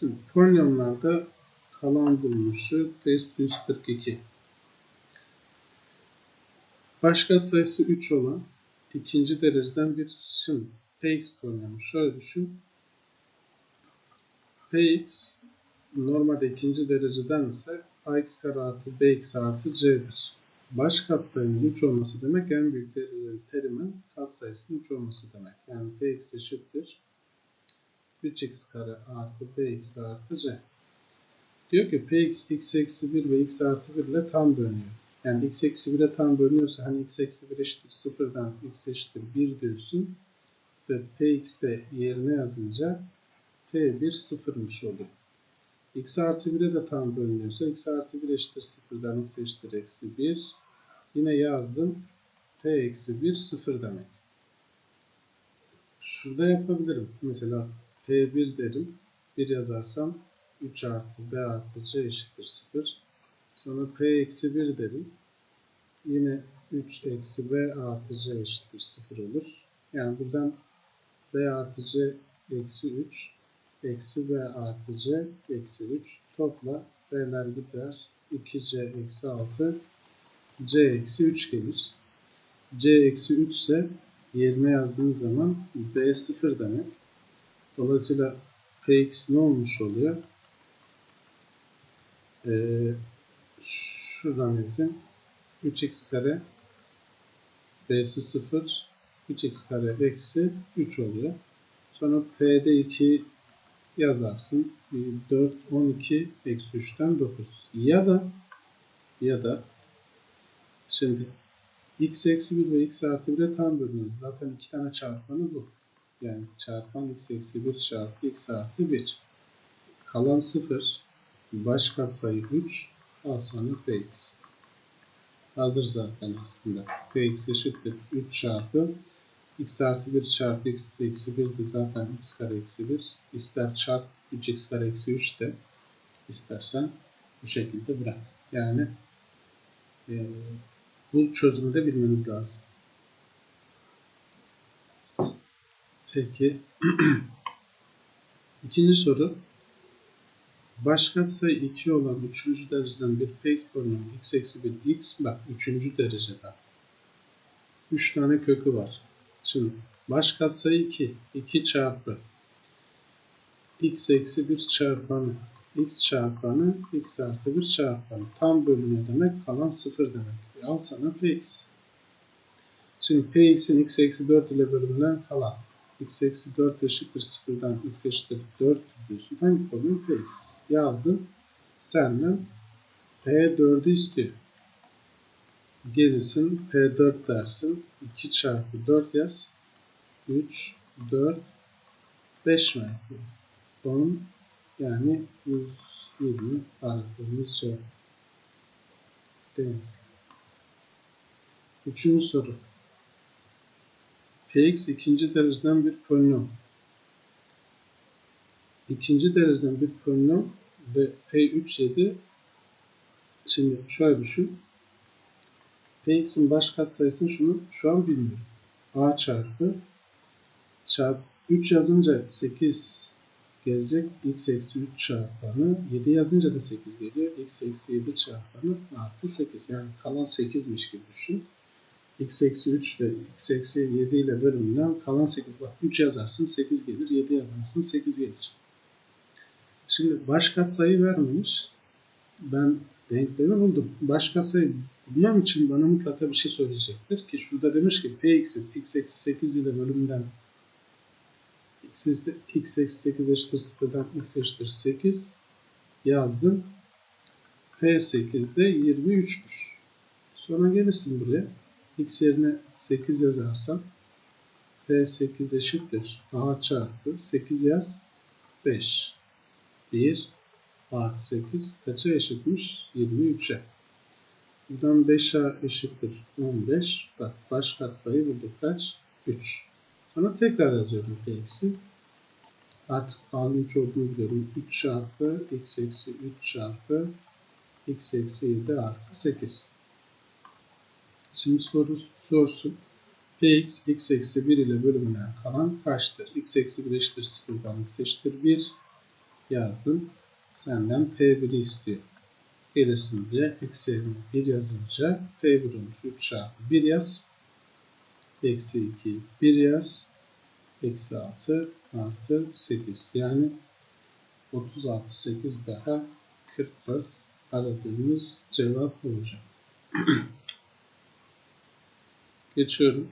Şimdi kalan bulunuşu test 142. Başka sayısı 3 olan ikinci dereceden bir şimdi px polinomu şöyle düşün. px normalde ikinci dereceden ise ax kare artı bx artı c'dir. Baş katsayının 3 olması demek en büyük terimin katsayısının 3 olması demek. Yani px eşittir 3x kare artı bx artı c. Diyor ki px x eksi 1 ve x artı 1 ile tam bölünüyor. Yani x eksi 1'e tam bölünüyorsa hani x eksi 1 eşittir 0'dan x eşittir 1 diyorsun. Ve px de yerine yazınca p1 sıfırmış oluyor. x artı 1'e de tam bölünüyorsa x artı 1 eşittir 0'dan x eşittir eksi 1. Yine yazdım. p eksi 1 sıfır demek. Şurada yapabilirim. Mesela P1 derim. 1 yazarsam 3 artı B artı C eşittir 0. Sonra P eksi 1 derim. Yine 3 eksi B artı C eşittir 0 olur. Yani buradan B artı C eksi 3 eksi B artı C eksi 3 topla B'ler gider 2C eksi 6 C eksi 3 gelir. C eksi 3 ise yerine yazdığım zaman B 0 demek. Dolayısıyla Px ne olmuş oluyor? Ee, şuradan yazayım. 3x kare b'si 0 3x kare eksi 3 oluyor. Sonra p'de 2 yazarsın. 4, 12 eksi 3'ten 9. Ya da ya da şimdi x eksi 1 ve x artı 1'e tam bölünüyoruz. Zaten iki tane çarpanı bu. Yani çarpan x eksi 1 çarpı x artı 1. Kalan 0. Baş katsayı 3. Al sana px. Hazır zaten aslında. px eşittir 3 çarpı x artı 1 çarpı x eksi 1 de zaten x kare eksi 1. İster çarp 3x kare eksi 3 de istersen bu şekilde bırak. Yani e, bu çözümü de bilmeniz lazım. Peki. İkinci soru. Başka sayı 2 olan 3. dereceden bir Px polinomu x eksi 1 x bak 3. dereceden. 3 tane kökü var. Şimdi baş katsayı 2. 2 çarpı x eksi 1 çarpanı x çarpanı x artı 1 çarpanı. Tam bölünüyor demek kalan 0 demek. Al sana px. Şimdi px'in x eksi 4 ile bölümünden kalan x eksi 4 eşittir 0'dan x eşittir 4 diyorsun. Hangi problem? Px. Yazdım. Senden P4'ü istiyor. Gelirsin P4 dersin. 2 çarpı 4 yaz. 3, 4, 5 mi yapıyor? 10 yani 120 aradığımız cevap. Deniz. Üçüncü soru. Px ikinci dereceden bir polinom. İkinci dereceden bir polinom ve P3 7 şimdi şöyle düşün. Px'in baş katsayısını şunu şu an bilmiyorum. A çarpı çarp 3 yazınca 8 gelecek. x eksi 3 çarpanı 7 yazınca da 8 geliyor. x eksi 7 çarpanı artı 8. Yani kalan 8'miş gibi düşün x eksi 3 ve x eksi 7 ile bölümünden kalan 8. Bak 3 yazarsın 8 gelir. 7 yazarsın 8 gelir. Şimdi baş katsayı vermemiş. Ben denklemi buldum. Baş katsayı bulmam için bana mutlaka bir şey söyleyecektir. Ki şurada demiş ki p eksi x eksi 8 ile bölümünden x, x eksi 8 eşittir 0'dan x eşittir 8 yazdım. P8 de 23'müş. Sonra gelirsin buraya x yerine 8 yazarsam P8 eşittir. A çarpı 8 yaz 5. 1 artı 8 kaça eşitmiş? 23'e. Buradan 5A eşittir 15. Bak baş katsayı bulduk kaç? 3. Sonra tekrar yazıyorum Px'i. Artık 3 olduğunu biliyorum. 3 çarpı x eksi 3 çarpı x eksi 7 artı 8. Şimdi soru sorsun. Px x eksi 1 ile bölümünden kalan kaçtır? x eksi 1 eşittir 0'dan x eşittir 1. yazdım. Senden P1'i istiyor. Gelirsin diye eksi yerine 1 yazınca P1 olmuş. 3 çarpı 1 yaz. Eksi 2 1 yaz. Eksi 6 artı 8. Yani 36 8 daha 44 aradığımız cevap olacak. Geçiyorum.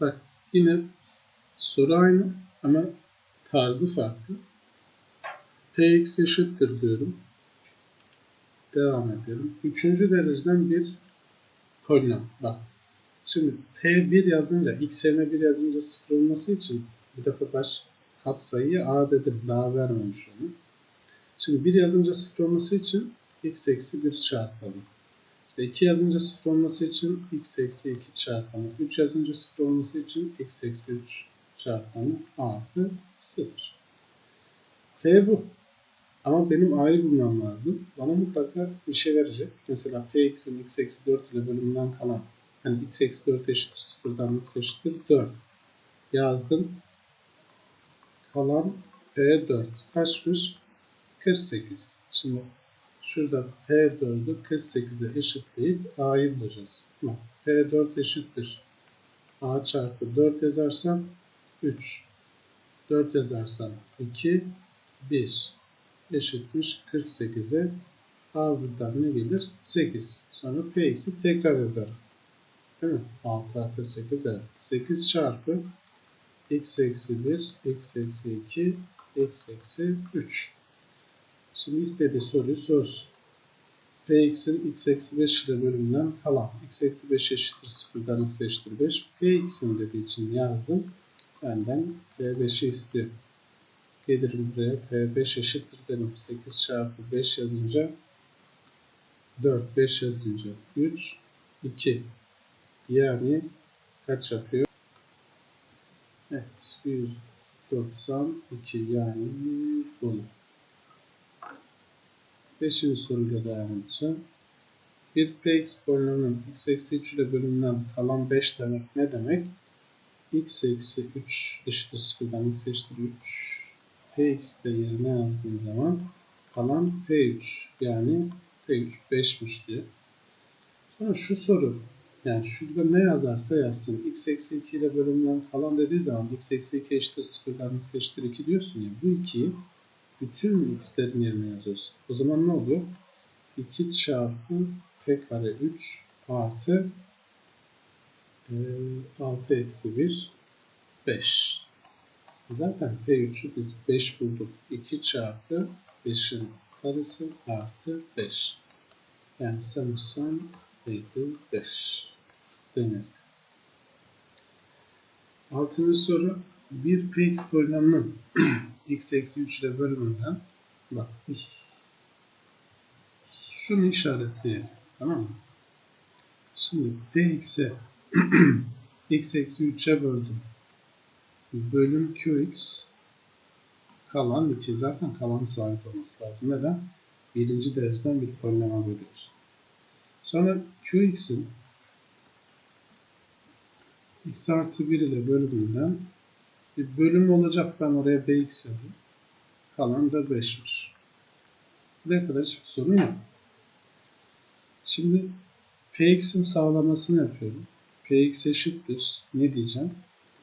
Bak yine soru aynı ama tarzı farklı. Px eşittir diyorum. Devam edelim. Üçüncü dereceden bir polinom. Bak. Şimdi P1 yazınca, x yerine 1 yazınca 0 olması için bir defa baş katsayıyı a dedim. Daha vermemiş onu. Şimdi 1 yazınca 0 olması için x eksi 1 çarpalım. İşte 2 yazınca 0 olması için x eksi 2 çarpımı. 3 yazınca 0 olması için x eksi 3 çarpımı artı 0. P bu. Ama benim a'yı bulmam lazım. Bana mutlaka bir şey verecek. Mesela px'in x eksi 4 ile bölümünden kalan hani x eksi 4 eşittir 0'dan x eşittir 4 yazdım. Kalan P4 kaçmış? 48. Şimdi şurada P4'ü 48'e eşitleyip A'yı bulacağız. Bak, P4 eşittir. A çarpı 4 yazarsam 3. 4 yazarsam 2. 1 eşitmiş 48'e. A buradan ne gelir? 8. Sonra Px'i tekrar yazarım. Değil mi? 6 artı 8 evet. 8 çarpı x eksi 1, x eksi 2, x eksi 3. Şimdi istediği soruyu sorsun. Px'in x eksi 5 ile bölümünden kalan x eksi 5 eşittir 0'dan x eşittir 5. Px'in dediği için yazdım. Benden P5'i istiyor. Gelirim buraya P5 eşittir dedim. 8 çarpı 5 yazınca 4, 5 yazınca 3, 2. Yani kaç yapıyor? Evet. 192 yani bunu. Beşinci soruyla devam edeceğim. Bir px polinomunun x eksi 3 ile bölümünden kalan 5 demek ne demek? x eksi 3 eşittir 0'dan x eşittir 3 px de yerine yazdığım zaman kalan p3 yani p3 5'miş diyor. Sonra şu soru yani şurada ne yazarsa yazsın. x eksi 2 ile bölümden kalan dediği zaman x eksi 2 eşittir 0'dan x eşittir 2 diyorsun ya. Bu 2'yi bütün x'lerin yerine yazıyorsun. O zaman ne oluyor? 2 çarpı p kare 3 artı e, 6 eksi 1 5. Zaten P3'ü biz 5 bulduk. 2 çarpı 5'in karesi artı 5. Yani sanırsam neydi? 5. Deniz. Altıncı soru. Bir px polinomunun x eksi 3 ile bölümünden bak şunu işaretleyelim. Tamam mı? Şimdi px'e x eksi 3'e böldüm. Bölüm qx kalan 2. Zaten kalan sabit olması lazım. Neden? Birinci dereceden bir polinoma bölüyoruz. Sonra qx'in x artı 1 ile bölümünden bir bölüm olacak. Ben oraya bx yazayım. Kalan da 5'miş. Ne kadar hiçbir sorun yok. Şimdi px'in sağlamasını yapıyorum. px eşittir. Ne diyeceğim?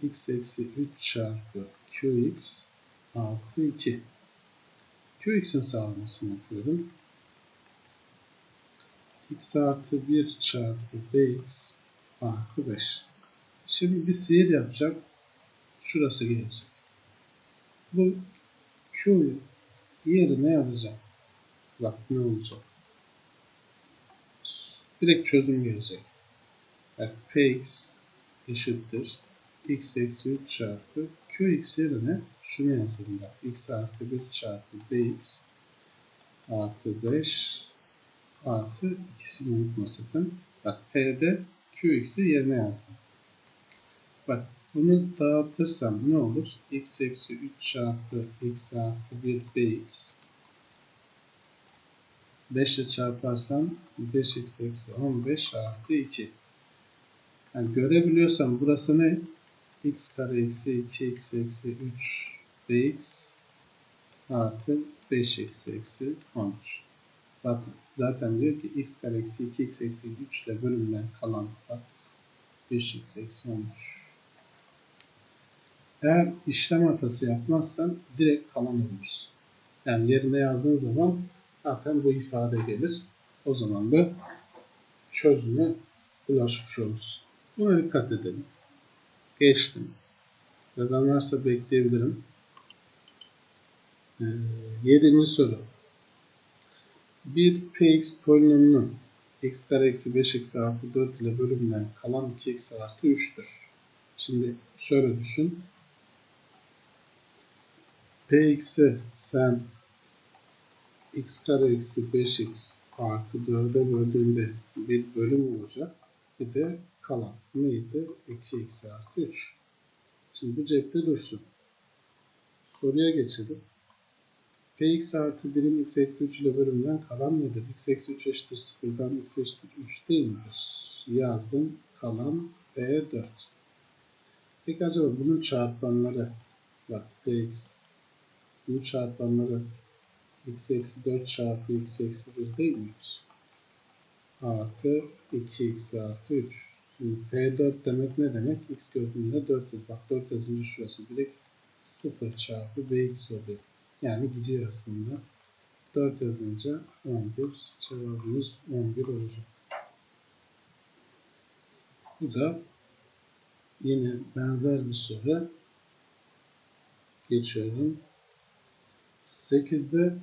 x eksi 3 çarpı qx artı 2. qx'in sağlamasını yapıyorum. x artı 1 çarpı bx artı 5. Şimdi bir sihir yapacak. Şurası gelecek. Bu Q yerine yazacağım. Bak ne olacak. Direkt çözüm gelecek. Yani px eşittir x eksi 3 çarpı qx yerine şunu yazıyorum bak. x artı 1 çarpı bx artı 5 artı ikisini unutma sakın. Bak p'de qx'i yerine yazdım. Bak bunu dağıtırsam ne olur? x eksi 3 çarpı x artı 1 bx 5 ile çarparsam 5x eksi 15 artı 2. Yani görebiliyorsam burası ne? x kare eksi 2 x eksi 3 bx artı 5x eksi 13. Zaten, zaten diyor ki x kare eksi 2x eksi 3 ile bölümden kalan bak 5x eksi 13. Eğer işlem hatası yapmazsan direkt kalan oluruz. Yani yerine yazdığın zaman zaten bu ifade gelir. O zaman da çözüme ulaşmış oluruz. Buna dikkat edelim. Geçtim. Yazan varsa bekleyebilirim. Ee, yedinci soru. Bir px polinomunu x kare eksi 5x artı 4 ile bölümünden kalan 2x artı 3'tür. Şimdi şöyle düşün. Px'i sen x kare eksi 5x artı 4'e böldüğünde bir bölüm olacak. Bir de kalan neydi? 2x artı 3. Şimdi bu cepte dursun. Soruya geçelim. Px artı 1'in x eksi 3 ile bölümünden kalan nedir? x eksi 3 eşittir 0'dan x eşittir 3 değil midir? Yazdım. Kalan b4. Peki acaba bunun çarpanları bak px bunun çarpanları x eksi 4 çarpı x eksi 1 değil midir? Artı 2x artı 3. Şimdi P4 demek ne demek? X gördüğünde 4 yaz. Bak 4 yazınca şurası direkt 0 çarpı Bx oluyor. Yani gidiyor aslında. 4 yazınca 11. Cevabımız 11 olacak. Bu da yine benzer bir soru. Geçiyorum. 8'de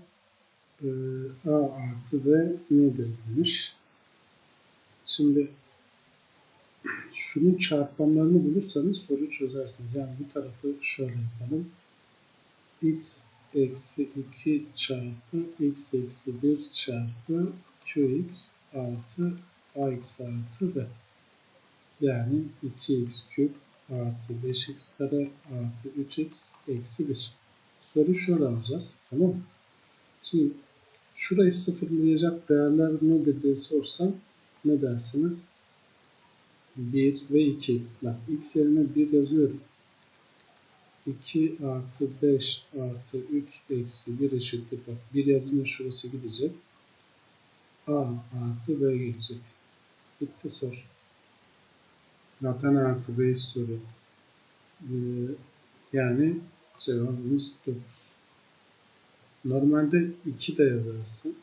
e, A artı B nedir demiş. Şimdi şunun çarpanlarını bulursanız soruyu çözersiniz. Yani bu tarafı şöyle yapalım. x eksi 2 çarpı x eksi 1 çarpı qx artı ax artı b. Yani 2x küp artı 5x kare artı 3x eksi 1. Soru şöyle alacağız. Tamam? Şimdi şurayı sıfırlayacak değerler nedir diye sorsam ne dersiniz? 1 ve 2. Bak x yerine 1 yazıyorum. 2 artı 5 artı 3 eksi 1 eşittir. Bak 1 yazınca şurası gidecek. A artı B gelecek. Bitti sor. Zaten artı B soru. Ee, yani cevabımız 9. Normalde 2 de yazarsın.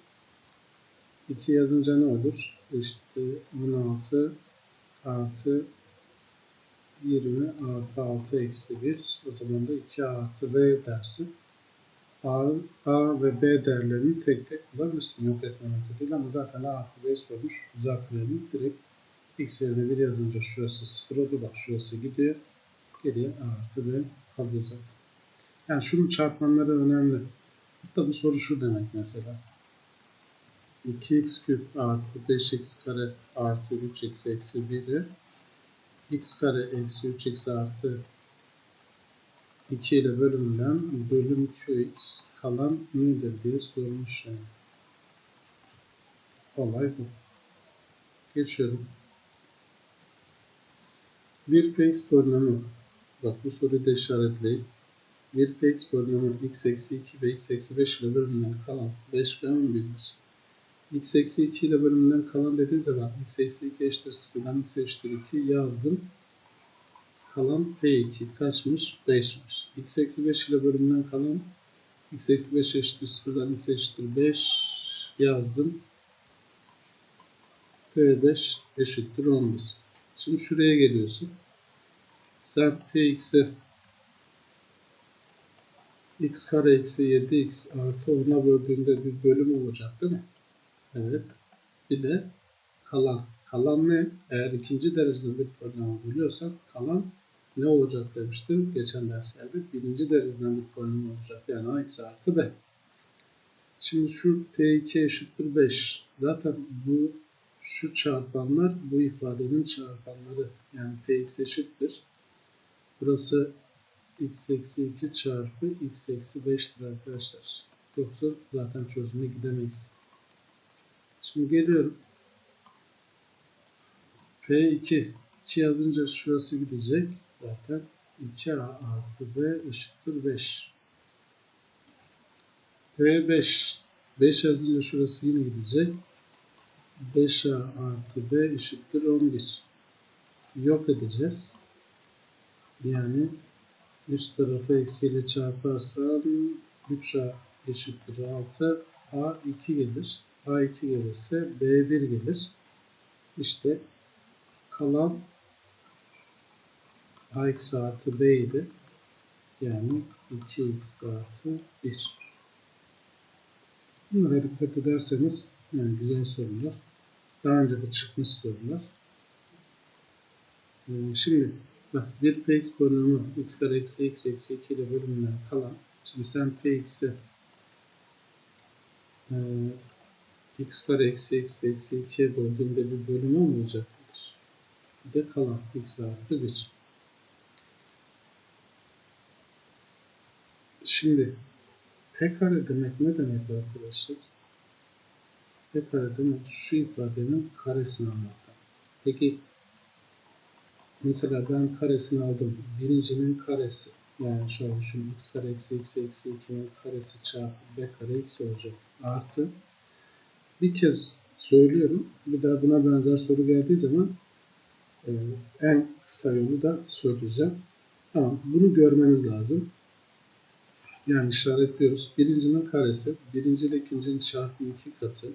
2 yazınca ne olur? İşte 16 artı 20 artı 6 eksi 1. O zaman da 2 artı b dersin. A, A ve B değerlerini tek tek bulabilirsin. Yok etme metoduyla ama zaten A artı B sormuş. Uzaklayalım. Direkt x yerine 1 yazınca şurası 0 oldu. Bak şurası gidiyor. Geriye A artı B kalıyor zaten. Yani şunun çarpanları önemli. Hatta bu soru şu demek mesela. 2x küp artı 5x kare artı 3x eksi 1'i x kare eksi 3x artı 2 ile bölümden bölüm qx kalan nedir diye sormuş yani. Olay bu. Geçiyorum. Bir px polinomu bak bu soruyu da işaretleyip bir px polinomu x eksi 2 ve x eksi 5 ile bölümden kalan 5 ve 11'dir x eksi 2 ile bölümünden kalan dediği zaman x eksi 2 eşittir 0'dan x eşittir 2 yazdım. Kalan P2 kaçmış? 5'miş. x eksi 5 ile bölümünden kalan x eksi 5 eşittir 0'dan x eşittir 5 yazdım. P5 eşittir 11. Şimdi şuraya geliyorsun. Sen Px'i x kare eksi 7x artı 10'a böldüğünde bir bölüm olacak değil mi? Evet. Bir de kalan. Kalan ne? Eğer ikinci derecede bir polinomu buluyorsak kalan ne olacak demiştim geçen derslerde. Birinci dereceden bir polinom olacak. Yani a eksi artı b. Şimdi şu t2 eşittir 5. Zaten bu şu çarpanlar bu ifadenin çarpanları. Yani px eşittir. Burası x eksi 2 çarpı x eksi 5'tir arkadaşlar. Yoksa zaten çözüme gidemeyiz. Şimdi geliyorum. P2 2 yazınca şurası gidecek. Zaten 2A artı B eşittir 5. P5 5 yazınca şurası yine gidecek. 5A artı B eşittir 11. Yok edeceğiz. Yani üst tarafı eksiyle çarparsam 3A eşittir 6. A 2 gelir. A 2 gelirse B 1 gelir. İşte kalan A eksi artı B idi. Yani 2x artı 1. Bunlara dikkat ederseniz yani güzel sorular. Daha önce de çıkmış sorular. Ee, şimdi bak bir px polinomu x kare eksi x eksi 2 ile bölümünden kalan şimdi sen px'i e, x kare eksi x eksi 2'ye böldüğünde bir bölümü olmayacaktır. Bir de kalan x artı 1. Şimdi p kare demek ne demek arkadaşlar? P kare demek şu ifadenin karesini anlatan. Peki mesela ben karesini aldım. Birincinin karesi yani şöyle düşün x kare eksi x eksi 2'nin karesi çarpı b kare x olacak. Artı bir kez söylüyorum. Bir daha buna benzer soru geldiği zaman e, en kısa yolu da söyleyeceğim. Tamam. Bunu görmeniz lazım. Yani işaretliyoruz. Birincinin karesi, birinci ile ikincinin çarpı iki katı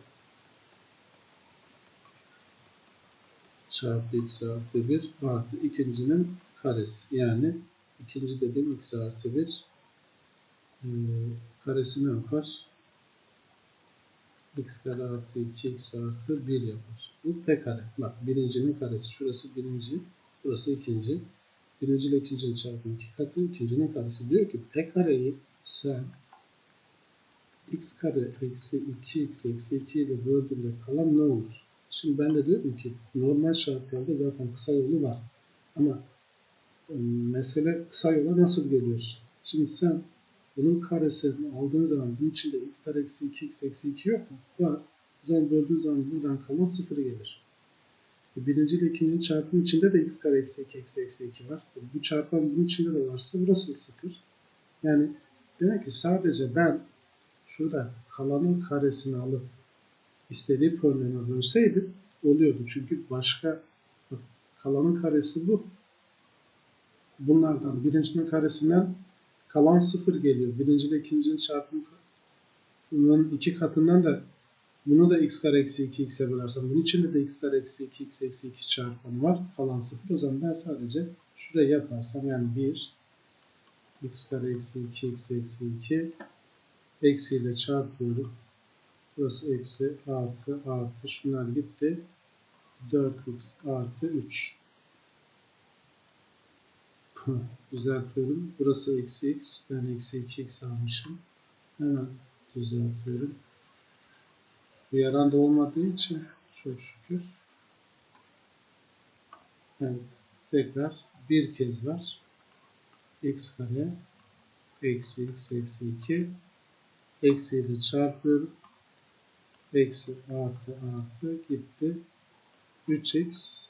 çarpı x artı 1 artı ikincinin karesi. Yani ikinci dediğim x artı 1 e, karesi ne yapar? x kare artı 2 x artı 1 yapar. Bu p kare. Bak birincinin karesi. Şurası birinci. Burası ikinci. Birinci ile ikincinin çarpımı iki katı. ikincinin karesi. Diyor ki p kareyi sen x kare eksi 2x eksi 2 ile böldüğünde kalan ne olur? Şimdi ben de diyorum ki normal şartlarda zaten kısa yolu var. Ama e, mesele kısa yola nasıl geliyor? Şimdi sen bunun karesini aldığın zaman bunun içinde x kare eksi 2x eksi 2 yok mu? Var. Zaman böldüğün zaman buradan kalan 0 gelir. E, birinci ile ikincinin çarpımı içinde de x kare eksi 2 eksi eksi 2 var. E, bu çarpan bunun içinde de varsa burası 0. Yani demek ki sadece ben şurada kalanın karesini alıp istediği polinomu bölseydim oluyordu. Çünkü başka kalanın karesi bu. Bunlardan birincinin karesinden kalan sıfır geliyor. Birinci ile ikincinin çarpımının iki katından da bunu da x kare eksi 2 x'e bölersem bunun içinde de x kare eksi 2 x eksi 2 çarpımı var. Kalan sıfır. O zaman ben sadece şuraya yaparsam yani 1 x kare eksi 2 x eksi 2 eksiyle çarpıyorum. Burası eksi artı artı şunlar gitti. 4x artı 3. düzeltiyorum. Burası eksi x. Ben eksi 2x almışım. Hemen düzeltiyorum. Yaran da olmadığı için çok şükür. Evet. Tekrar bir kez var. x kare eksi x eksi 2 eksi ile çarpıyorum. Eksi artı artı gitti. 3x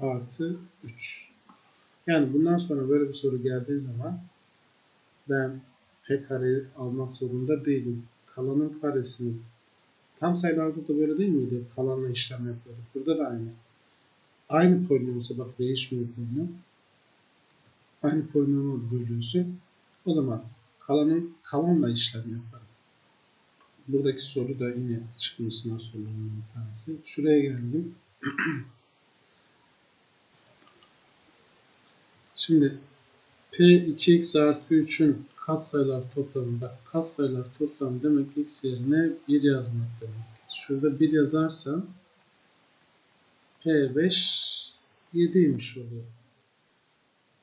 artı 3. Yani bundan sonra böyle bir soru geldiği zaman ben p kareyi almak zorunda değilim. Kalanın karesini tam sayılarda da böyle değil miydi? Kalanla işlem yapıyorduk. Burada da aynı. Aynı polinomsa bak değişmiyor polinom. Aynı polinomu bölüyorsun. O zaman kalanın kalanla işlem yaparım. Buradaki soru da yine çıkmış sınav bir tanesi. Şuraya geldim. Şimdi P2x artı 3'ün katsayılar toplamı. Bak katsayılar toplamı demek x yerine 1 yazmak demek. Şurada 1 yazarsam P5 7'ymiş oluyor.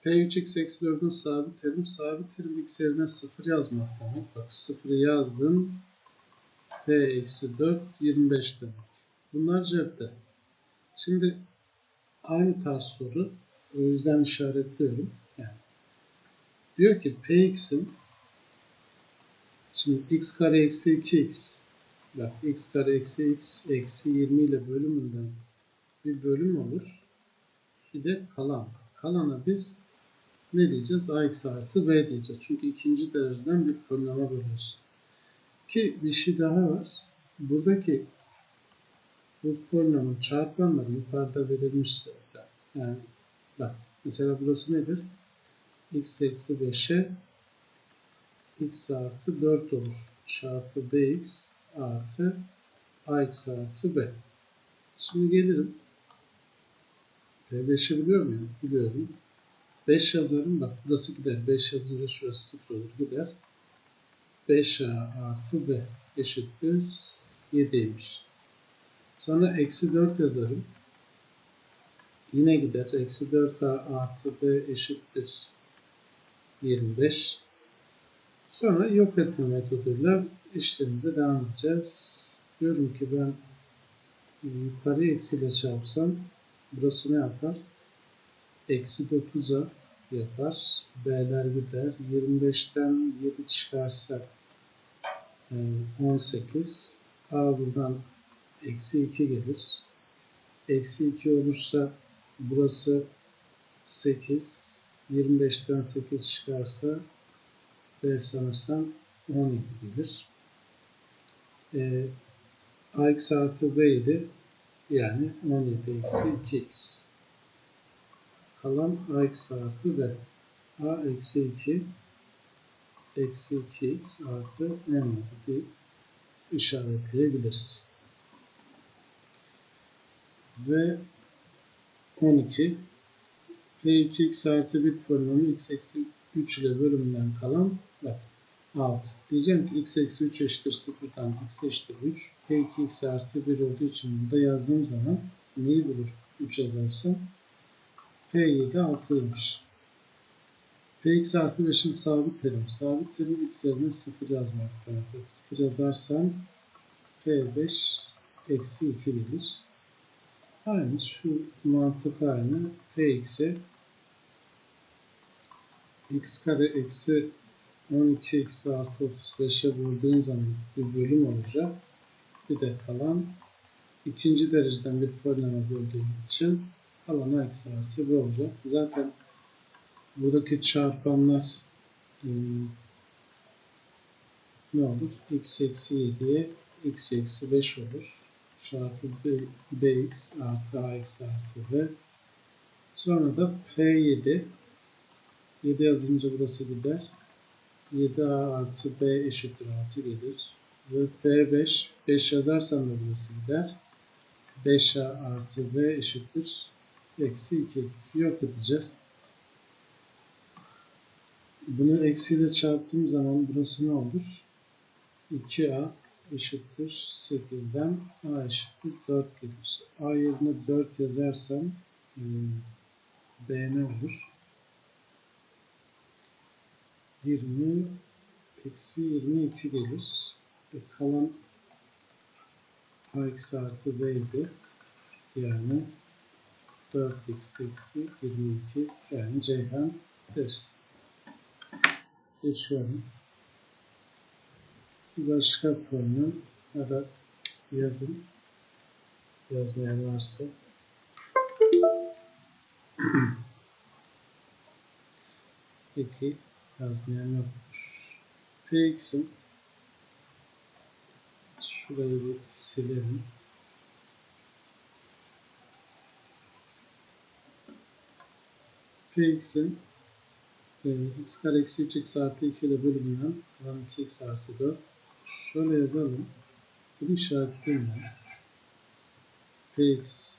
P3x eksi 4'ün sabit terim. Sabit terim x yerine 0 yazmak demek. Bak 0'ı yazdım. P eksi 4 25 demek. Bunlar cepte. Şimdi aynı tarz soru. O yüzden işaretliyorum. Yani diyor ki Px'in şimdi x kare eksi 2x bak x kare eksi x eksi 20 ile bölümünden bir bölüm olur. Bir de kalan. Kalana biz ne diyeceğiz? ax artı b diyeceğiz. Çünkü ikinci dereceden bir polinoma bölüyoruz. Ki bir şey daha var. Buradaki bu polinomun çarpanları yukarıda verilmiş zaten. Yani bak mesela burası nedir? x eksi 5'e x artı 4 olur. Çarpı bx artı ax artı b. Şimdi gelirim. P5'i biliyor muyum? Biliyorum. 5 yazarım. Bak burası gider. 5 yazınca şurası 0 olur. Gider. 5a artı b eşittir 7'ymiş. Sonra eksi 4 yazarım. Yine gider. Eksi 4a artı b eşittir 25. Sonra yok etme metoduyla işlemimize devam edeceğiz. Diyorum ki ben yukarı eksiyle çarpsam burası ne yapar? Eksi 9'a yapar. B'ler gider. 25'ten 7 çıkarsa 18. E, A buradan eksi 2 gelir. Eksi 2 olursa burası 8. 25'ten 8 çıkarsa B sanırsam 12 gelir. E, ax artı b idi. Yani 17 eksi 2x. Kalan ax artı b. a eksi 2 eksi 2x artı 17 deyip işaretleyebiliriz. Ve 12 p2x artı bir polinomu x eksi 3 ile bölümünden kalan bak 6. Diyeceğim ki x eksi 3 eşittir 0'dan x eşittir 3. P2 x artı 1 olduğu için burada yazdığım zaman neyi bulur 3 yazarsam? P7 6'ymış. Px artı 5'in sabit terim. Sabit terim x yerine 0 yazmak gerekir. 0 yazarsam P5 eksi 2 gelir. Aynı şu mantık aynı. Px'e x kare eksi 12 eksi artı 35'e vurduğun zaman bir bölüm olacak. Bir de kalan ikinci dereceden bir polinoma böldüğüm için kalan eksi artı bu olacak. Zaten buradaki çarpanlar e, ne olur? x eksi 7'ye x eksi 5 olur. Çarpı bx artı ax artı b. Sonra da p7 7 yazınca burası gider. 7a artı b eşittir 6 gelir. Ve b5, 5 yazarsam da burası gider. 5a artı b eşittir. Eksi 2. Yok edeceğiz. Bunu eksiyle çarptığım zaman burası ne olur? 2a eşittir 8'den a eşittir 4 gelir. a yerine 4 yazarsam hmm, b ne olur? 20 eksi 22 gelir. E, kalan ax artı b'ydi. Yani 4x eksi 22 yani Ceyhan deriz. Geçiyorum. Bir başka problem ya da yazın yazmayan varsa Peki yazmayan yokmuş. Px'in şurayı silelim. Px'in e, x kare eksi 3 x artı 2 ile bölümünden kalan 2x artı 4. Şöyle yazalım. Bunu işaretleyeyim ben. Px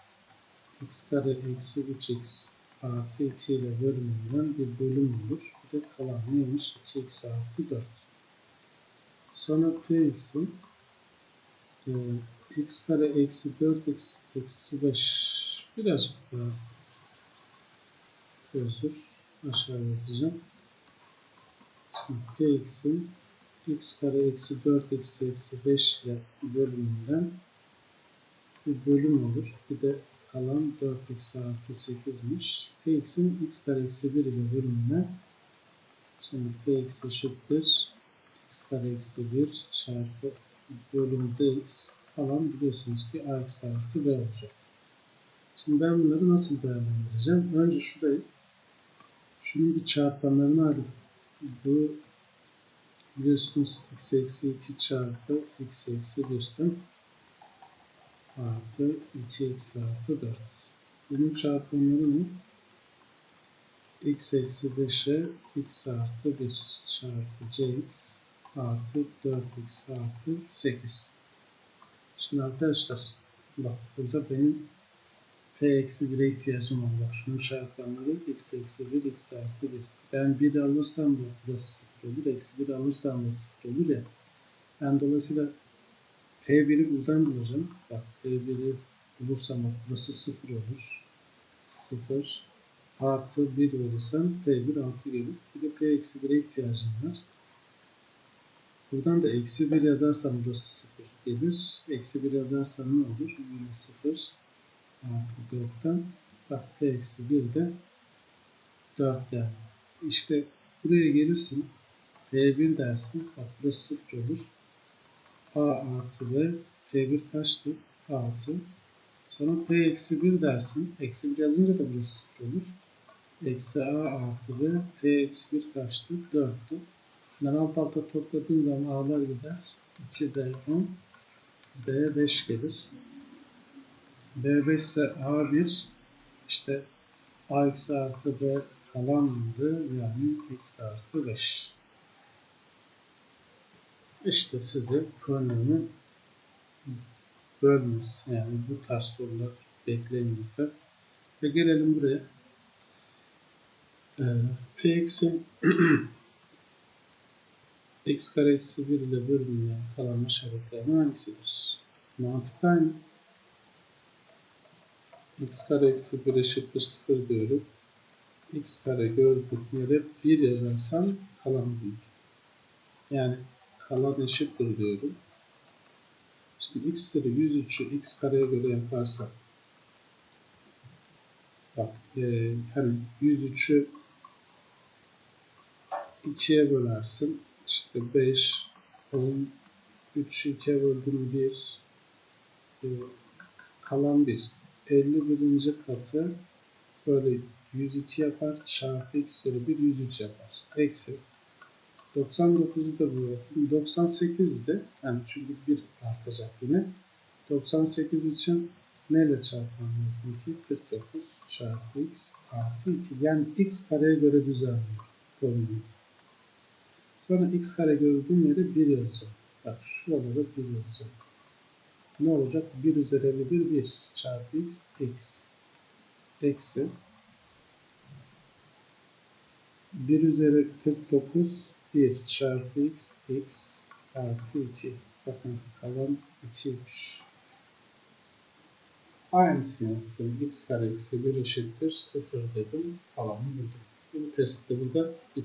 x kare eksi 3x artı 2 ile bölümünden bir bölüm olur de kalan neymiş? 2x artı 4. Sonra px'in e, x kare eksi 4x eksi 5 birazcık daha özür aşağı yazacağım. Şimdi px'in x kare eksi 4 eksi eksi 5 ile bölümünden bir bölüm olur. Bir de kalan 4x artı 8'miş. px'in x kare eksi 1 ile bölümünden Şimdi px eşittir x kare eksi 1 çarpı bölüm dx falan biliyorsunuz ki ax artı b olacak. Şimdi ben bunları nasıl değerlendireceğim? Önce şurayı şunun bir çarpanlarını alıp bu biliyorsunuz x eksi 2 çarpı x eksi 1'den artı 2x artı 4. Bunun çarpımları ne? x eksi 5'e x artı 1 çarpı cx artı 4x artı 8. Şimdi arkadaşlar bak burada benim p eksi 1'e ihtiyacım var. Şunun çarpanları x eksi 1 x artı 1. Ben 1 alırsam bu burası 0 olur. Eksi 1 alırsam da 0 olur ya. Ben dolayısıyla p1'i buradan bulacağım. Bak p1'i bulursam burası 0 olur. 0 artı 1 verirsem p1 6 gelir. Bir de p eksi 1'e ihtiyacım var. Buradan da eksi 1 yazarsam burası 0 gelir. Eksi 1 yazarsam ne olur? Yine 0 artı 4'ten bak p eksi 1 de 4 yani. İşte buraya gelirsin. P1 dersin. Bak burası 0 olur. A artı B. P1 kaçtı? 6. Sonra P eksi 1 dersin. Eksi 1 yazınca da burası 0 olur. Eksi A artı B. P eksi 1 kaçtı? 4'tü. Bunları alt alta topladığım zaman A'lar gider. 2 B 10. B 5 gelir. B 5 ise A1 işte A eksi artı B falandı yani x artı 5. İşte size problemi bölmesi yani bu tarz sorular bekleyin. Ve gelelim buraya. Ee, P eksi x kare eksi 1 ile bölümünden kalan işaretlerin hangisidir? Mantık aynı. X kare eksi 1 eşittir 0 diyorum. x kare gördüğüm yere 1 yazarsam kalan büyük. Yani kalan eşittir diyorum. Şimdi x üzeri 103'ü x kareye göre yaparsak bak e, hani 103'ü 2'ye bölersin. İşte 5, 10, 3 2'ye böldüm 1, e, kalan 1. 51. katı böyle 102 yapar. Çarpı x üzeri 1 103 yapar. Eksi. 99'u da bu. 98 de yani çünkü 1 artacak yine. 98 için neyle çarpmam lazım ki? 49 çarpı x artı 2. Yani x kareye göre düzenliyor formülü. Sonra x kare gördüğüm yere 1 yazacağım. Bak şurada da 1 yazacağım. Ne olacak? 1 üzeri 51 1 çarpı x x eksi 1 üzeri 49 1 çarpı x x artı 2. Bakın kalan 2'ymiş. Aynısını yaptım. x kare eksi 1 eşittir 0 dedim. Kalanı buldum. Bu testi de burada